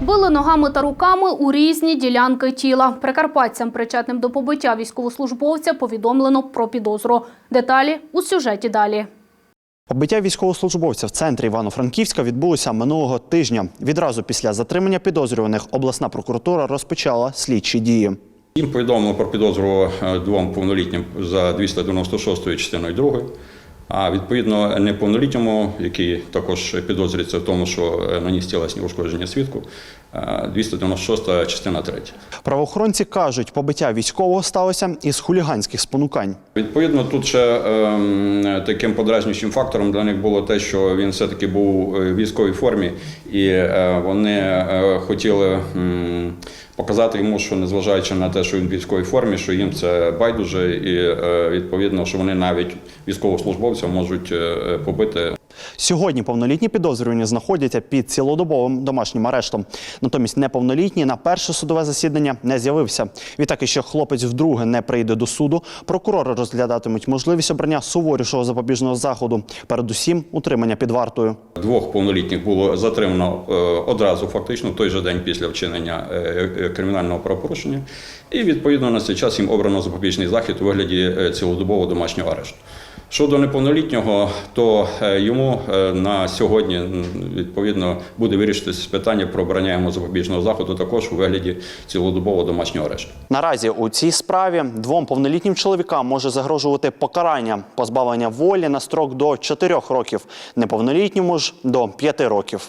Били ногами та руками у різні ділянки тіла. Прикарпатцям, причетним до побиття військовослужбовця, повідомлено про підозру. Деталі у сюжеті далі. Побиття військовослужбовця в центрі Івано-Франківська відбулося минулого тижня. Відразу після затримання підозрюваних обласна прокуратура розпочала слідчі дії. Їм повідомлено про підозру е, двом повнолітнім за 296 частиною 2. А відповідно неповнолітньому, який також підозрюється в тому, що е, наніс тілесні ушкодження свідку, е, 296 частина 3. Правоохоронці кажуть, побиття військового сталося із хуліганських спонукань. Відповідно, тут ще ем, таким подразнюючим фактором для них було те, що він все-таки був е, в військовій формі, і е, вони е, хотіли м, показати йому, що незважаючи на те, що він в військовій формі, що їм це байдуже, і е, відповідно, що вони навіть військовослужбовця можуть е, побити Сьогодні повнолітні підозрювані знаходяться під цілодобовим домашнім арештом. Натомість неповнолітній на перше судове засідання не з'явився. Відтак, якщо хлопець вдруге не прийде до суду, прокурори розглядатимуть можливість обрання суворішого запобіжного заходу, передусім утримання під вартою. Двох повнолітніх було затримано е, одразу, фактично, в той же день після вчинення е, е, кримінального правопорушення. І відповідно на цей час їм обрано запобіжний захід у вигляді цілодобового домашнього арешту. Щодо неповнолітнього, то е, йому е, на сьогодні відповідно буде вирішитися питання про обрання йому запобіжного заходу також у вигляді цілодобового домашнього арешту. Наразі у цій справі двом повнолітнім чоловікам може загрожувати покарання позбавлення волі на строк до 4 років, неповнолітньому ж до 5 років.